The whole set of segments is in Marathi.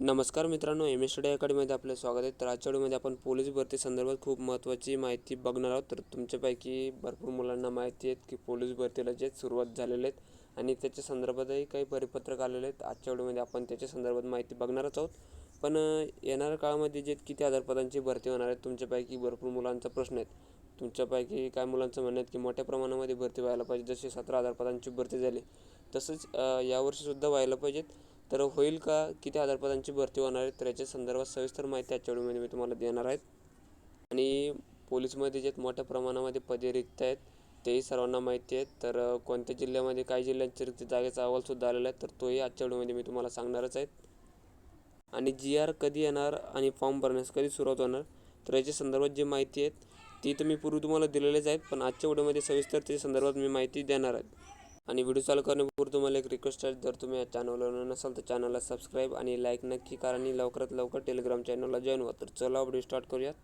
नमस्कार मित्रांनो एम एस स्टडी अकॅडमीमध्ये आपलं स्वागत आहे. तर आजच्या व्हिडिओमध्ये आपण पोलीस भरती संदर्भात खूप महत्त्वाची माहिती बघणार आहोत. तर तुमच्यापैकी भरपूर मुलांना माहिती आहेत की पोलीस भरतीला जे सुरुवात झालेले आहेत आणि त्याच्या संदर्भातही काही परिपत्रक आलेले आहेत. आजच्या व्हिडिओमध्ये आपण त्याच्या संदर्भात माहिती बघणारच आहोत. पण येणाऱ्या काळामध्ये जे किती हजार पदांची भरती होणार आहे तुमच्यापैकी भरपूर मुलांचा प्रश्न आहेत. तुमच्यापैकी काय मुलांचं म्हणणं आहे की मोठ्या प्रमाणामध्ये भरती व्हायला पाहिजे. जशी सतरा हजार पदांची भरती झाली तसंच यावर्षीसुद्धा व्हायला पाहिजेत. तर होईल का? किती हजार पदांची भरती होणार आहे तर याच्या संदर्भात सविस्तर माहिती आजच्या व्हिडिओमध्ये मी तुम्हाला देणार आहेत. आणि पोलीसमध्ये जे मोठ्या प्रमाणामध्ये पदे रिक्त आहेत तेही सर्वांना माहिती आहेत. तर कोणत्या जिल्ह्यामध्ये काही जिल्ह्यांच्या रिक्त जागेचा अहवालसुद्धा आलेला आहे तर तोही आजच्या व्हिडिओमध्ये मी तुम्हाला सांगणारच आहेत आणि जी आर कधी येणार आणि फॉर्म भरण्यास कधी सुरुवात होणार तर याच्या संदर्भात जी माहिती आहेत ती तर मी पूर्वी तुम्हाला दिलेलेच आहेत पण आजच्या व्हिडिओमध्ये सविस्तर त्याच्या संदर्भात मी माहिती देणार आहे. आणि व्हिडिओ चालू करण्यापूर्वी तुम्हाला एक रिक्वेस्ट आहे. जर तुम्ही या चॅनलवर नसाल तर चॅनलला सबस्क्राईब आणि लाईक नक्की करा आणि लवकरात लवकर टेलिग्राम चॅनलला जॉईन व्हा. तर चला व्हिडिओ स्टार्ट करूयात.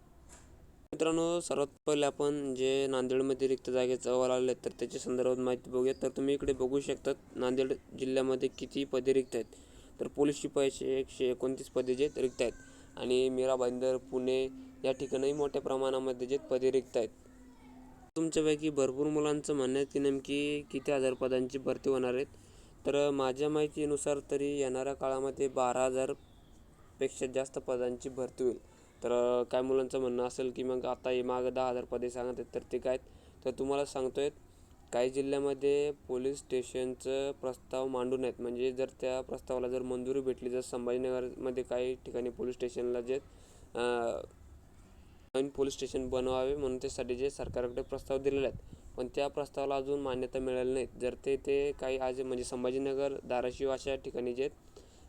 मित्रांनो सर्वात पहिले आपण जे नांदेडमध्ये रिक्त जागेचा अहवाल आले तर त्याच्या संदर्भात माहिती बघूया तर तुम्ही इकडे बघू शकतात नांदेड जिल्ह्यामध्ये किती पदे रिक्त आहेत. तर पोलीस शिपायाचे एकशे एकोणतीस पदे जे रिक्त आहेत. आणि मीरा भाईंदर पुणे या ठिकाणी मोठ्या प्रमाणामध्ये जे पदे रिक्त आहेत. तुमच्यापैकी भरपूर मुलांचं म्हणणं आहे की नेमकी किती हजार पदांची भरती होणार आहेत. तर माझ्या माहितीनुसार तरी येणाऱ्या काळामध्ये बारा हजारपेक्षा जास्त पदांची भरती होईल. तर काय मुलांचं म्हणणं असेल की मग आता हे मागं दहा हजार पदे सांगत आहेत तर ते काय आहेत? तर तुम्हाला सांगतो आहे काही जिल्ह्यामध्ये पोलीस स्टेशनचं प्रस्ताव मांडून आहेत म्हणजे जर त्या प्रस्तावाला जर मंजुरी भेटली जर संभाजीनगरमध्ये काही ठिकाणी पोलीस स्टेशनला जे नवीन पोलीस स्टेशन बनवावे म्हणून त्यासाठी जे सरकारकडे प्रस्ताव दिलेले आहेत. पण त्या प्रस्तावाला अजून मान्यता मिळाली नाही जर ते ते काही आज म्हणजे संभाजीनगर धाराशिव अशा ठिकाणी जे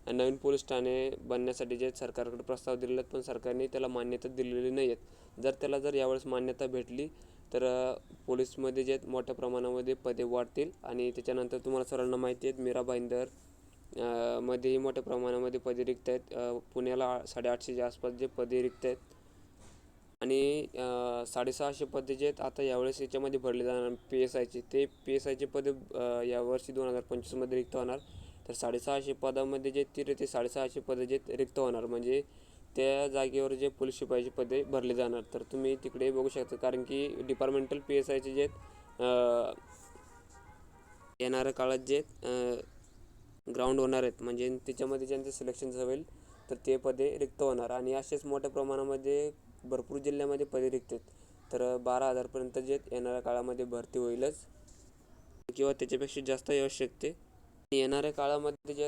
नवीन पोलीस ठाणे बनण्यासाठी जे सरकारकडे प्रस्ताव दिलेले आहेत पण सरकारने त्याला मान्यता दिलेली नाही आहेत. जर त्याला जर यावेळेस मान्यता भेटली तर पोलीसमध्ये जे आहेत मोठ्या प्रमाणामध्ये पदे वाढतील आणि त्याच्यानंतर तुम्हाला सर्वांना माहिती आहेत मीरा भाईंदर मध्येही मोठ्या प्रमाणामध्ये पदे रिक्त आहेत. पुण्याला साडेआठशेच्या आसपास जे पदे रिक्त आहेत आणि साडेसहाशे पदे जे आहेत आता यावेळेस याच्यामध्ये भरले जाणार पी एस आयचे ते पी एस आयचे पदे यावर्षी दोन हजार पंचवीसमध्ये रिक्त होणार. तर साडेसहाशे पदामध्ये जे ती ते साडेसहाशे पदे जे रिक्त होणार. म्हणजे त्या जागेवर जे पोलीस शिपायचे पदे भरले जाणार. तर तुम्ही तिकडे बघू शकता. कारण की डिपार्टमेंटल पी एस आयचे जे येणाऱ्या काळात जे ग्राउंड होणार आहेत. म्हणजे त्याच्यामध्ये ज्यांचं सिलेक्शन होईल तर ते पदे रिक्त होणार. आणि असेच मोठ्या प्रमाणामध्ये भरपूर जिल्ह्यामध्ये पदे रिक्त आहेत. तर बारा हजारपर्यंत जे येणाऱ्या काळामध्ये भरती होईलच. किंवा त्याच्यापेक्षा जास्त येऊ शकते येणाऱ्या काळामध्ये जे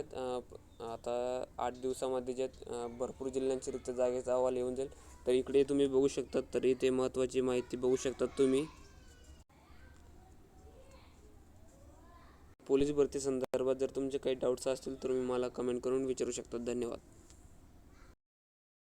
आता आठ दिवसामध्ये जे आहेत, भरपूर जिल्ह्यांचे रिक्त जागेचा अहवाल येऊन जाईल. तर इकडे तुम्ही बघू शकता तरी ते महत्त्वाची माहिती बघू शकतात तुम्ही. पोलीस भरती संदर्भात जर तुमचे काही डाऊट्स असतील तर तुम्ही मला कमेंट करून विचारू शकता धन्यवाद.